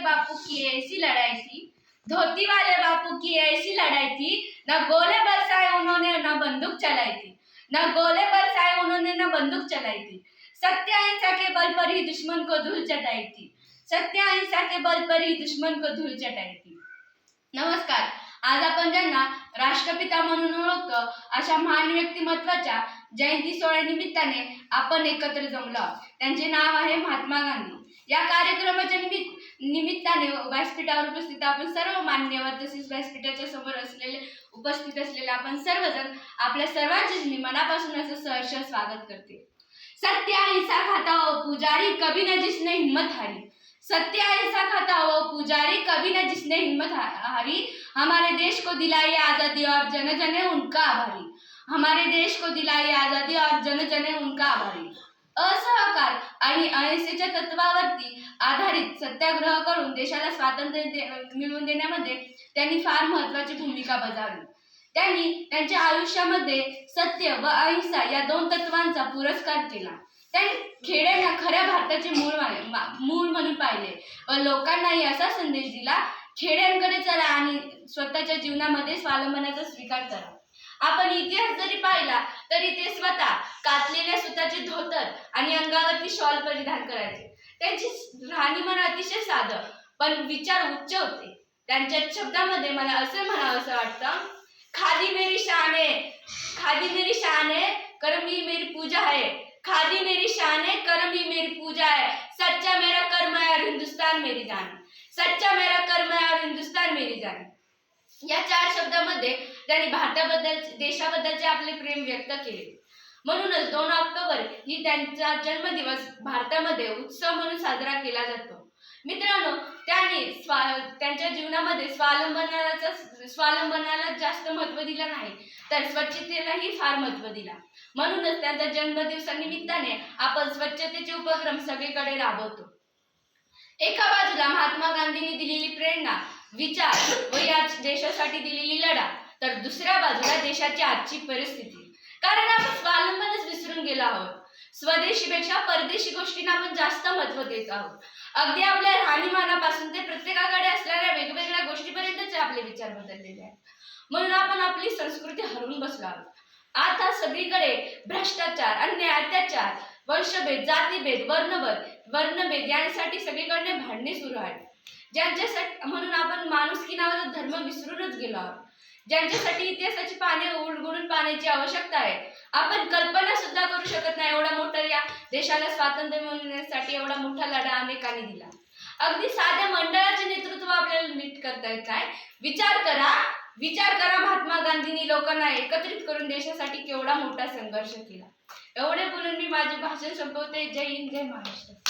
बापू की ऐसी लड़ाई थी धोती वाले बापू की ऐसी लड़ाई थी ना गोले बरसाए उन्होंने ना बंदूक चलाई थी। ना गोले बरसाए उन्होंने ना बंदूक चलाई थी। सत्य अहिंसा के बल पर ही दुश्मन को धूल चटाई थी। सत्य अहिंसा के बल पर ही दुश्मन को धूल चटाई थी। नमस्कार आज आपण ज्यांना राष्ट्रपिता म्हणून ओळखतो अशा महान व्यक्तिमत्वाच्या जयंती सोहळ्या निमित्ताने आपण एकत्र जमलो त्यांचे नाव आहे महात्मा गांधी. या कार्यक्रमाच्या निमित्त निमित्त निमित्ताने व्यासपीठावर उपस्थित आपण सर्व मान्यवर तसेच व्यासपीठाच्या समोर असलेले उपस्थित असलेले आपण सर्वजण आपल्या सर्वांचे मी मनापासून असं सहर्ष स्वागत करते. सत्य अहिंसा खाता हो पुजारी कभी न जिसने हिम्मत हारी. सत्य अहिंसा खाता हो पुजारी कभी न जिसने हिम्मत हारी. हमारे देश को दिलाई आजादी और जन जने उनका आभारी. हमारे देश को दिलाई आजादी और जन जने उनका आभारी. असहकार आणि अहिंसेच्या तत्वावरती आधारित सत्याग्रह करून देशाला स्वातंत्र्य दे- मिळवून देण्यामध्ये त्यांनी फार महत्वाची भूमिका बजावली. त्यांनी त्यांच्या आयुष्यामध्ये सत्य व अहिंसा या दोन तत्वांचा पुरस्कार केला. त्यांनी खेड्यांना खऱ्या भारताचे मूळ मूळ म्हणून पाहिले व लोकांनाही असा संदेश दिला खेड्यांकडे चला आणि स्वतःच्या जीवनामध्ये स्वावलंबनाचा स्वीकार करा. आपण इतिहास जरी पाहिला तरी ते स्वतः कातलेल्या सुताचे धोतर आणि अंगावरती शॉल परिधान करायचे. त्यांची राहणीमान अतिशय साधं पण विचार उच्च होते. त्यांच्या शब्दामध्ये मला असं म्हणावं असं वाटतं खादी मेरी शान है खादी मेरी शान है कर्म ही मेरी पूजा है. खादी मेरी शान है कर्म ही मेरी पूजा है. सच्चा मेरा कर्म है और हिंदुस्तान मेरी जान. सच्चा मेरा कर्म है और हिंदुस्तान मेरी जान. या चार शब्दामध्ये त्यांनी भारताबद्दल देशाबद्दलचे आपले प्रेम व्यक्त केले. म्हणूनच दोन ऑक्टोबर ही त्यांचा जन्मदिवस भारतामध्ये उत्सव म्हणून साजरा केला जातो. मित्रांनो त्यांनी स्वा त्यांच्या जीवनामध्ये स्वावलंबनाचा स्वावलंबनाला जास्त महत्त्व दिलं नाही तर स्वच्छतेलाही फार महत्त्व दिला. म्हणूनच त्यांच्या जन्मदिवसानिमित्ताने आपण स्वच्छतेचे उपक्रम सगळीकडे राबवतो. एका बाजूला महात्मा गांधींनी दिलेली प्रेरणा विचार व या देशासाठी दिलेली लढा. तर दुसऱ्या बाजूला देशाची आजची परिस्थिती. कारण आपण स्वावलंबनच विसरून गेलो आहोत. स्वदेशीपेक्षा परदेशी गोष्टींना आपण जास्त महत्त्व देत आहोत. अगदी आपल्या राहणीमानापासून ते प्रत्येकाकडे असणाऱ्या वेगवेगळ्या गोष्टीपर्यंतचे आपले विचार बदललेले आहेत. म्हणून आपण आपली संस्कृती हरवून बसलो आहोत. आता सगळीकडे भ्रष्टाचार अन्याय अत्याचार वंशभेद जातीभेद वर्णभेद वर्णभेद यांसाठी सगळीकडे भांडणे सुरू आहेत. ज्यांच्यासाठी म्हणून आपण माणूस की नावाचा धर्म विसरूनच गेलो आहोत. ज्यांच्यासाठी इतिहासाची पाने उलगडून पाण्याची आवश्यकता आहे. आपण कल्पना सुद्धा करू शकत नाही. एवढा मोठा या देशाला स्वातंत्र्य मिळवण्यासाठी एवढा मोठा लढा अनेकांनी दिला. अगदी साध्या मंडळाचे नेतृत्व आपल्याला नीट करता येत नाही. विचार करा. विचार करा महात्मा गांधींनी लोकांना एकत्रित करून देशासाठी केवढा मोठा संघर्ष केला. एवढे बोलून मी माझे भाषण संपवते. जय हिंद जय महाराष्ट्र.